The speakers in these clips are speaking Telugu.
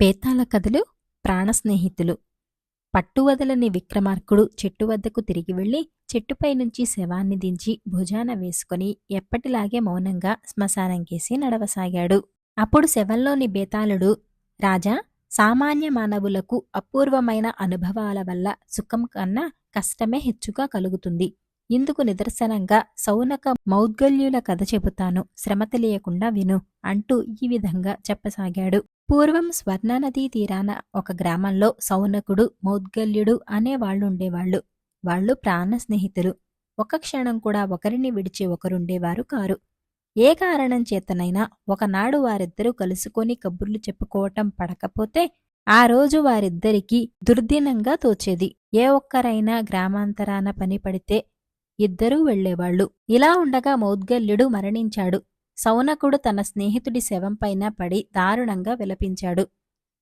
పేతాల కథలు ప్రాణ స్నేహితులు. పట్టువదలని విక్రమార్కుడు చెట్టు వద్దకు తిరిగి వెళ్ళి చెట్టుపై నుంచి శవాన్ని దించి భుజాన వేసుకుని ఎప్పటిలాగే మౌనంగా శ్మశానం కేసి నడవసాగాడు. అప్పుడు శవంలోని బేతాళుడు రాజా సామాన్య మానవులకు అపూర్వమైన అనుభవాల వల్ల సుఖం కన్నా కష్టమే హెచ్చుగా కలుగుతుంది. ఇందుకు నిదర్శనంగా సౌనక మౌద్గల్యుల కథ చెబుతాను. శ్రమ తెలియకుండా విను అంటూ ఈ విధంగా చెప్పసాగాడు. పూర్వం స్వర్ణానదీ తీరాన ఒక గ్రామంలో సౌనకుడు మౌద్గల్యుడు అనే వాళ్ళుండేవాళ్ళు. వాళ్ళు ప్రాణ స్నేహితులు ఒక క్షణం కూడా ఒకరిని విడిచి ఒకరుండేవారు కారు. ఏ కారణం చేతనైనా ఒకనాడు వారిద్దరూ కలుసుకొని కబుర్లు చెప్పుకోవటం పడకపోతే ఆ రోజు వారిద్దరికీ దుర్దినంగా తోచేది. ఏ ఒక్కరైనా గ్రామాంతరాన పని పడితే ఇద్దరూ వెళ్ళేవాళ్ళు ఇలా ఉండగా మౌద్గల్యుడు మరణించాడు. సౌనకుడు తన స్నేహితుడి శవంపైన పడి దారుణంగా విలపించాడు.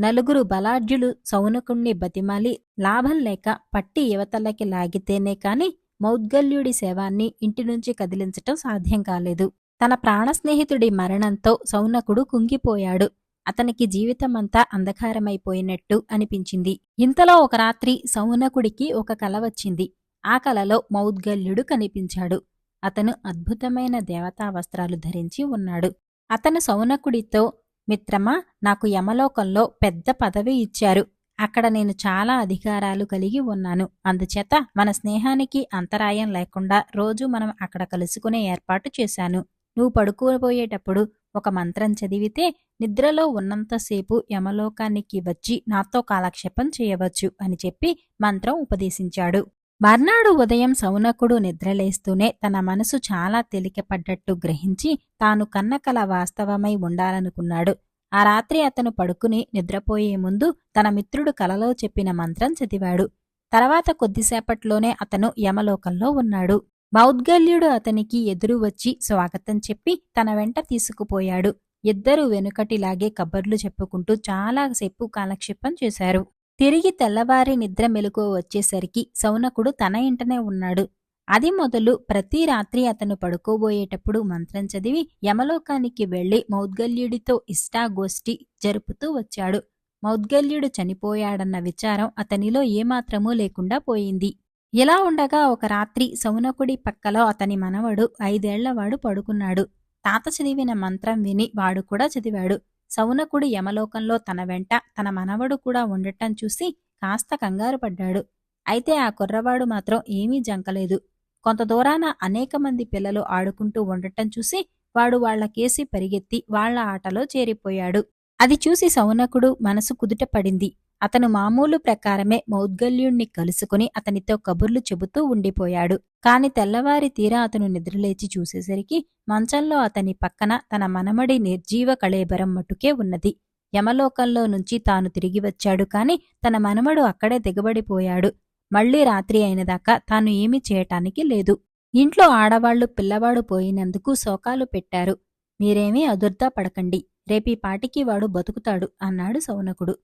నలుగురు బలాఢ్యులు సౌనకుణ్ణి బతిమాలి లాభం లేక పట్టి యువతలకి లాగితేనే కాని మౌద్గల్యుడి శవాన్ని ఇంటి నుంచి కదిలించటం సాధ్యం కాలేదు. తన ప్రాణ స్నేహితుడి మరణంతో సౌనకుడు కుంగిపోయాడు. అతనికి జీవితమంతా అంధకారమైపోయినట్టు అనిపించింది. ఇంతలో ఒక రాత్రి సౌనకుడికి ఒక కల వచ్చింది. ఆ కలలో మౌద్గల్యుడు కనిపించాడు. అతను అద్భుతమైన దేవతా వస్త్రాలు ధరించి ఉన్నాడు. అతను సౌనకుడితో మిత్రమా నాకు యమలోకంలో పెద్ద పదవి ఇచ్చారు. అక్కడ నేను చాలా అధికారాలు కలిగి ఉన్నాను. అందుచేత మన స్నేహానికి అంతరాయం లేకుండా రోజు మనం అక్కడ కలుసుకునే ఏర్పాటు చేశాను. నువ్వు పడుకోబోయేటప్పుడు ఒక మంత్రం చదివితే నిద్రలో ఉన్నంతసేపు యమలోకానికి వచ్చి నాతో కాలక్షేపం చేయవచ్చు అని చెప్పి మంత్రం ఉపదేశించాడు. మర్నాడు ఉదయం సౌనకుడు నిద్రలేస్తూనే తన మనసు చాలా తేలికపడ్డట్టు గ్రహించి తాను కన్నకల వాస్తవమై ఉండాలనుకున్నాడు. ఆ రాత్రి అతను పడుకుని నిద్రపోయే ముందు తన మిత్రుడు కలలో చెప్పిన మంత్రం చదివాడు. తర్వాత కొద్దిసేపట్లోనే అతను యమలోకంలో ఉన్నాడు. మౌద్గల్యుడు అతనికి ఎదురు వచ్చి స్వాగతం చెప్పి తన వెంట తీసుకుపోయాడు. ఇద్దరూ వెనుకటిలాగే కబర్లు చెప్పుకుంటూ చాలాసేపు కాలక్షేపం చేశారు. తిరిగి తెల్లవారి నిద్ర మెలకు వచ్చేసరికి సౌనకుడు తన ఇంటనే ఉన్నాడు. అది మొదలు ప్రతి రాత్రి అతను పడుకోబోయేటప్పుడు మంత్రం చదివి యమలోకానికి వెళ్ళి మౌద్గల్యుడితో ఇష్టాగోష్ఠి జరుపుతూ వచ్చాడు. మౌద్గల్యుడు చనిపోయాడన్న విచారం అతనిలో ఏమాత్రమూ లేకుండా పోయింది. ఇలా ఉండగా ఒక రాత్రి సౌనకుడి పక్కలో అతని మనవడు ఐదేళ్ళవాడు పడుకున్నాడు. తాత చదివిన మంత్రం విని వాడు కూడా చదివాడు. సౌనకుడు యమలోకంలో తన వెంట తన మనవడు కూడా ఉండటం చూసి కాస్త కంగారు పడ్డాడు. అయితే ఆ కుర్రవాడు మాత్రం ఏమీ జంకలేదు. కొంత దూరాన అనేక మంది పిల్లలు ఆడుకుంటూ ఉండటం చూసి వాడు వాళ్ళకేసి పరిగెత్తి వాళ్ళ ఆటలో చేరిపోయాడు. అది చూసి సౌనకుడు మనసు కుదుట పడింది. అతను మామూలు ప్రకారమే మౌద్గల్యుణ్ణి కలుసుకుని అతనితో కబుర్లు చెబుతూ ఉండిపోయాడు. కాని తెల్లవారి తీరా అతను నిద్రలేచి చూసేసరికి మంచంలో అతని పక్కన తన మనమడి నిర్జీవ కళేబరం మటుకే ఉన్నది. యమలోకంలో నుంచి తాను తిరిగి వచ్చాడు కాని తన మనమడు అక్కడే దిగబడిపోయాడు. మళ్ళీ రాత్రి అయినదాకా తాను ఏమీ చేయటానికి లేదు. ఇంట్లో ఆడవాళ్ళు పిల్లవాడు పోయినందుకు శోకాలు పెట్టారు. మీరేమీ అదుర్దా పడకండి. రేపీ పాటికి వాడు బతుకుతాడు అన్నాడు సౌనకుడు.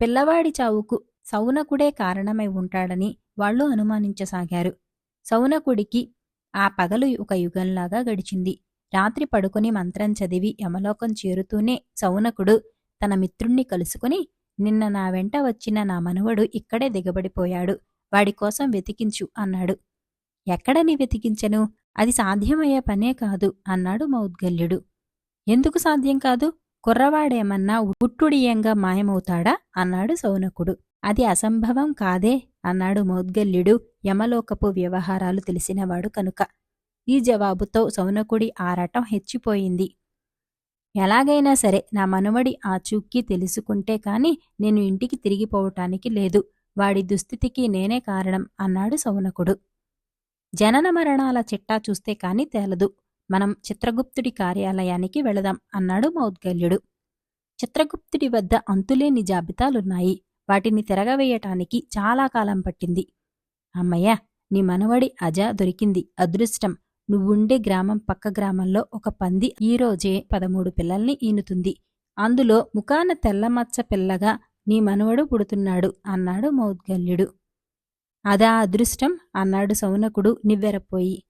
పిల్లవాడి చావుకు సౌనకుడే కారణమై ఉంటాడని వాళ్ళు అనుమానించసాగారు. సౌనకుడికి ఆ పగలు ఒక యుగంలాగా గడిచింది. రాత్రి పడుకుని మంత్రం చదివి యమలోకం చేరుతూనే సౌనకుడు తన మిత్రుణ్ణి కలుసుకుని నిన్న నా వెంట వచ్చిన నా మనవడు ఇక్కడే దిగబడిపోయాడు. వాడి కోసం వెతికించు అన్నాడు. ఎక్కడని వెతికించను? అది సాధ్యమయ్యే పనే కాదు అన్నాడు మౌద్గల్యుడు. ఎందుకు సాధ్యం కాదు? కుర్రవాడేమన్నా ఉట్టుడియంగా మాయమవుతాడా? అన్నాడు సౌనకుడు. అది అసంభవం కాదే అన్నాడు మౌద్గల్యుడు. యమలోకపు వ్యవహారాలు తెలిసినవాడు కనుక. ఈ జవాబుతో సౌనకుడి ఆరాటం హెచ్చిపోయింది. ఎలాగైనా సరే నా మనుమడి ఆచూక్కి తెలుసుకుంటే కాని నేను ఇంటికి తిరిగిపోవటానికి లేదు. వాడి దుస్థితికి నేనే కారణం అన్నాడు సౌనకుడు. జనన మరణాల చిట్టా చూస్తే కాని తేలదు. మనం చిత్రగుప్తుడి కార్యాలయానికి వెళదాం అన్నాడు మౌద్గల్యుడు. చిత్రగుప్తుడి వద్ద అంతులేని జాబితాలున్నాయి. వాటిని తిరగవేయటానికి చాలా కాలం పట్టింది. అమ్మయ్య నీ మనవడి అజ దొరికింది. అదృష్టం. నువ్వుండే గ్రామం పక్క గ్రామంలో ఒక పంది ఈరోజే పదమూడు పిల్లల్ని ఈనుతుంది. అందులో ముఖాన తెల్లమచ్చ పిల్లగా నీ మనవడు పుడుతున్నాడు అన్నాడు మౌద్గల్యుడు. అదా అదృష్టం అన్నాడు సౌనకుడు నివ్వెరపోయి.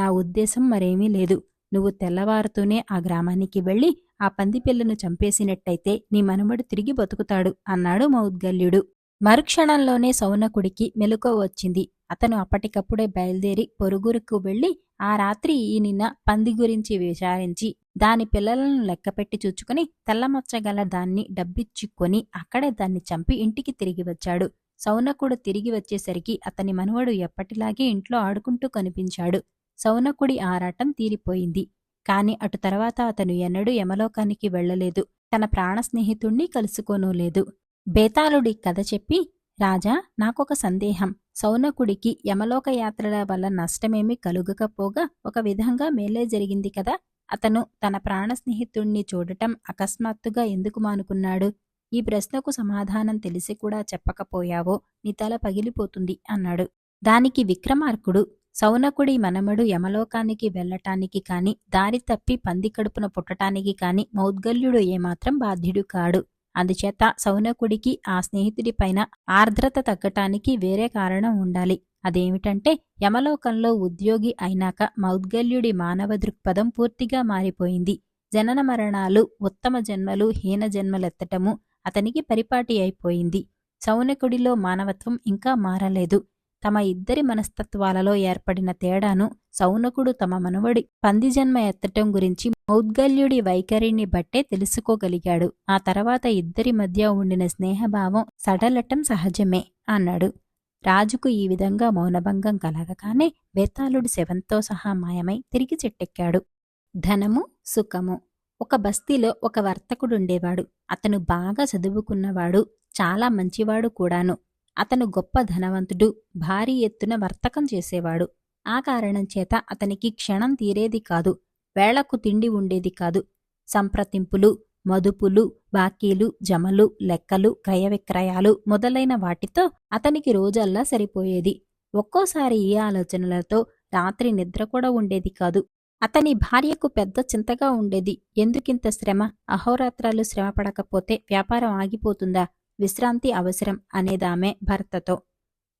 నా ఉద్దేశం మరేమీ లేదు. నువ్వు తెల్లవారుతూనే ఆ గ్రామానికి వెళ్ళి ఆ పందిపిల్లను చంపేసినట్టయితే నీ మనుమడు తిరిగి బతుకుతాడు అన్నాడు మౌద్గల్యుడు. మరుక్షణంలోనే సౌనకుడికి మెలకువ వచ్చింది. అతను అప్పటికప్పుడే బయలుదేరి పొరుగురుకు వెళ్ళి ఆ రాత్రి ఈ పంది గురించి విచారించి దాని పిల్లలను లెక్కపెట్టి చూచుకుని తెల్లమచ్చగల దాన్ని డబ్బిచ్చుకొని అక్కడే దాన్ని చంపి ఇంటికి తిరిగి వచ్చాడు. సౌనకుడు తిరిగి వచ్చేసరికి అతని మనువడు ఎప్పటిలాగే ఇంట్లో ఆడుకుంటూ కనిపించాడు. సౌనకుడి ఆరాటం తీరిపోయింది. కాని అటు తర్వాత అతను ఎన్నడూ యమలోకానికి వెళ్ళలేదు. తన ప్రాణ స్నేహితుణ్ణి కలుసుకోనూ లేదు. బేతాళుడి కథ చెప్పి రాజా నాకొక సందేహం. సౌనకుడికి యమలోక యాత్రల వల్ల నష్టమేమీ కలుగకపోగా ఒక విధంగా మేలే జరిగింది కదా. అతను తన ప్రాణ స్నేహితుణ్ణి చూడటం అకస్మాత్తుగా ఎందుకు మానుకున్నాడు? ఈ ప్రశ్నకు సమాధానం తెలిసి కూడా చెప్పకపోయావో నీ తల పగిలిపోతుంది అన్నాడు. దానికి విక్రమార్కుడు సౌనకుడి మనమడు యమలోకానికి వెళ్ళటానికి కాని దారి తప్పి పంది కడుపున పుట్టటానికి కాని మౌద్గల్యుడు ఏమాత్రం బాధ్యుడు కాడు. అందుచేత సౌనకుడికి ఆ స్నేహితుడిపైన ఆర్ద్రత తగ్గటానికి వేరే కారణం ఉండాలి. అదేమిటంటే యమలోకంలో ఉద్యోగి అయినాక మౌద్గల్యుడి మానవ దృక్పథం పూర్తిగా మారిపోయింది. జనన మరణాలు ఉత్తమ జన్మలు హీన జన్మలెత్తటము అతనికి పరిపాటి అయిపోయింది. సౌనకుడిలో మానవత్వం ఇంకా మారలేదు. తమ ఇద్దరి మనస్తత్వాలలో ఏర్పడిన తేడాను సౌనకుడు తమ మనవడి పంది జన్మ ఎత్తటం గురించి మౌద్గల్యుడి వైఖరిని బట్టే తెలుసుకోగలిగాడు. ఆ తర్వాత ఇద్దరి మధ్య ఉండిన స్నేహభావం సడలటం సహజమే అన్నాడు. రాజుకు ఈ విధంగా మౌనభంగం కలగగానే బేతాళుడు శవంతో సహా మాయమై తిరిగి చెట్టెక్కాడు. ధనము సుఖము. ఒక బస్తీలో ఒక వర్తకుడుండేవాడు. అతను బాగా చదువుకున్నవాడు. చాలా మంచివాడు కూడాను. అతను గొప్ప ధనవంతుడు భారీ ఎత్తున వర్తకం చేసేవాడు. ఆ కారణం చేత అతనికి క్షణం తీరేది కాదు వేళకు తిండి ఉండేది కాదు. సంప్రతింపులు మదుపులు బాకీలు జమలు లెక్కలు క్రయ విక్రయాలు మొదలైన వాటితో అతనికి రోజల్లా సరిపోయేది. ఒక్కోసారి ఈ ఆలోచనలతో రాత్రి నిద్ర కూడా ఉండేది కాదు. అతని భార్యకు పెద్ద చింతగా ఉండేది. ఎందుకింత శ్రమ? అహోరాత్రాలు శ్రమ పడకపోతే వ్యాపారం ఆగిపోతుందా? విశ్రాంతి అవసరం అనేదామె భర్తతో.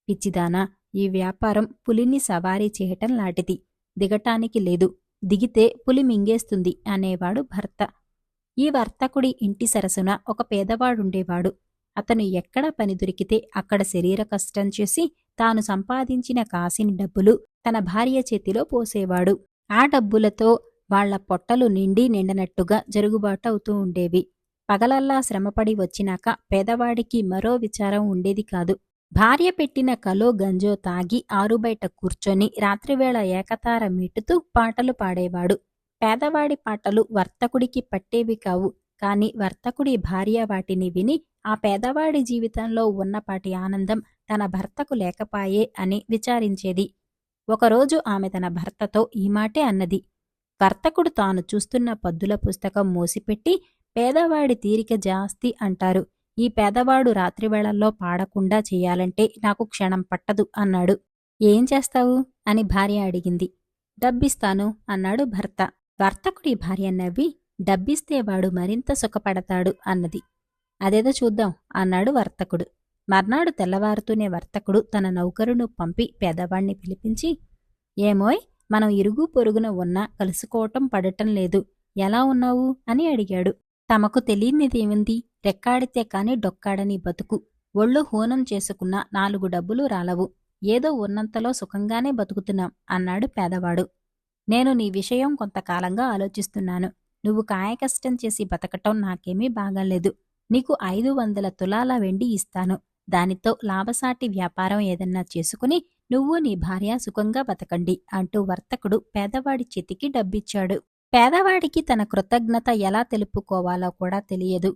పిచ్చిదానా ఈ వ్యాపారం పులిని సవారీ చేయటం లాంటిది. దిగటానికి లేదు. దిగితే పులి మింగేస్తుంది అనేవాడు భర్త. ఈ వర్తకుడి ఇంటి సరసున ఒక పేదవాడుండేవాడు. అతను ఎక్కడ పని దొరికితే అక్కడ శరీర కష్టం చేసి తాను సంపాదించిన కాసిని డబ్బులు తన భార్య చేతిలో పోసేవాడు. ఆ డబ్బులతో వాళ్ళ పొట్టలు నిండి నిండనట్టుగా జరుగుబాటవుతూ ఉండేవి. పగలల్లా శ్రమపడి వచ్చినాక పేదవాడికి మరో విచారం ఉండేది కాదు. భార్య పెట్టిన కలో గంజో తాగి ఆరుబయట కూర్చొని రాత్రివేళ ఏకతార మీటుతూ పాటలు పాడేవాడు. పేదవాడి పాటలు వర్తకుడికి పట్టేవి కావు. కాని వర్తకుడి భార్య వాటిని విని ఆ పేదవాడి జీవితంలో ఉన్నపాటి ఆనందం తన భర్తకు లేకపాయే అని విచారించేది. ఒకరోజు ఆమె తన భర్తతో ఈ మాటే అన్నది. వర్తకుడు తాను చూస్తున్న పద్దుల పుస్తకం మూసిపెట్టి పేదవాడి తీరిక జాస్తి అంటారు. ఈ పేదవాడు రాత్రివేళల్లో పాడకుండా చెయ్యాలంటే నాకు క్షణం పట్టదు అన్నాడు. ఏం చేస్తావు? అని భార్య అడిగింది. డబ్బిస్తాను అన్నాడు భర్త. వర్తకుడి భార్య నవ్వి డబ్బిస్తే వాడు మరింత సుఖపడతాడు అన్నది. అదేదో చూద్దాం అన్నాడు వర్తకుడు. మర్నాడు తెల్లవారుతూనే వర్తకుడు తన నౌకరును పంపి పేదవాణ్ణి పిలిపించి ఏమోయ్ మనం ఇరుగు పొరుగున ఉన్నా కలుసుకోవటం పడటం లేదు. ఎలా ఉన్నావు? అని అడిగాడు. తమకు తెలియనిదేముంది? రెక్కాడితే కాని డొక్కాడని బతుకు. ఒళ్ళు హూనం చేసుకున్న నాలుగు డబ్బులు రాలవు. ఏదో ఉన్నంతలో సుఖంగానే బతుకుతున్నాం అన్నాడు పేదవాడు. నేను నీ విషయం కొంతకాలంగా ఆలోచిస్తున్నాను. నువ్వు కాయకష్టం చేసి బతకటం నాకేమీ బాగాలేదు. నీకు ఐదు వందల తులాల వెండి ఇస్తాను. దానితో లాభసాటి వ్యాపారం ఏదన్నా చేసుకుని నువ్వు నీ భార్య సుఖంగా బతకండి అంటూ వర్తకుడు పేదవాడి చేతికి డబ్బిచ్చాడు. పేదవాడికి తన కృతజ్ఞత ఎలా తెలుపుకోవాలో కూడా తెలియదు.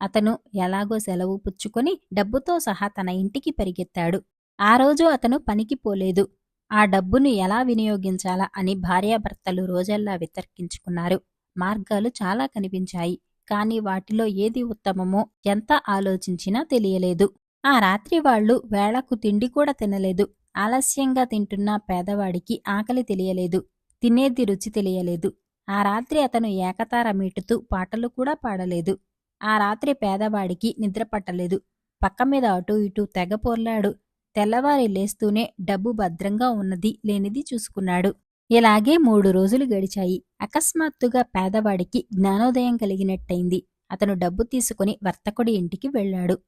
అతను ఎలాగో సెలవు పుచ్చుకొని డబ్బుతో సహా తన ఇంటికి పరిగెత్తాడు. ఆ రోజు అతను పనికి పోలేదు. ఆ డబ్బును ఎలా వినియోగించాలా అని భార్యాభర్తలు రోజల్లా వితర్కించుకున్నారు. మార్గాలు చాలా కనిపించాయి. కాని వాటిలో ఏది ఉత్తమమో ఎంత ఆలోచించినా తెలియలేదు. ఆ రాత్రి వాళ్ళు వేళకు తిండి కూడా తినలేదు. ఆలస్యంగా తింటున్న పేదవాడికి ఆకలి తెలియలేదు. తినేది రుచి తెలియలేదు. ఆ రాత్రి అతను ఏకతార మీటుతూ పాటలు కూడా పాడలేదు. ఆ రాత్రి పేదవాడికి నిద్ర పట్టలేదు. పక్క మీద అటూ ఇటూ తెగ పొర్లాడు. తెల్లవారి లేస్తూనే డబ్బు భద్రంగా ఉన్నది లేనిది చూసుకున్నాడు. ఇలాగే మూడు రోజులు గడిచాయి. అకస్మాత్తుగా పేదవాడికి జ్ఞానోదయం కలిగినట్టయింది. అతను డబ్బు తీసుకుని వర్తకుడి ఇంటికి వెళ్ళాడు.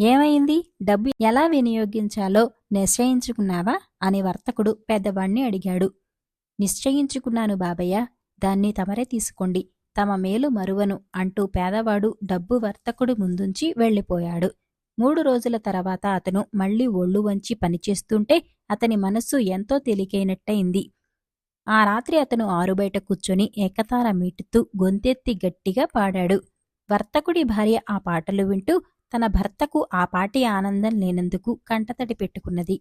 ఏమైంది? డబ్బు ఎలా వినియోగించాలో నిశ్చయించుకున్నావా? అని వర్తకుడు పెద్దవాణ్ణి అడిగాడు. నిశ్చయించుకున్నాను బాబయ్య. దాన్ని తమరే తీసుకోండి. తమ మేలు మరువను అంటూ పేదవాడు డబ్బు వర్తకుడు ముందుంచి వెళ్ళిపోయాడు. మూడు రోజుల తర్వాత అతను మళ్ళీ ఒళ్ళు వంచి పనిచేస్తుంటే అతని మనస్సు ఎంతో తేలికైనట్టయింది. ఆ రాత్రి అతను ఆరుబయట కూర్చొని ఏకతార మీటుతూ గొంతెత్తి గట్టిగా పాడాడు. వర్తకుడి భార్య ఆ పాటలు వింటూ తన భర్తకు ఆ పాటి ఆనందం లేనందుకు కంటతడి పెట్టుకున్నది.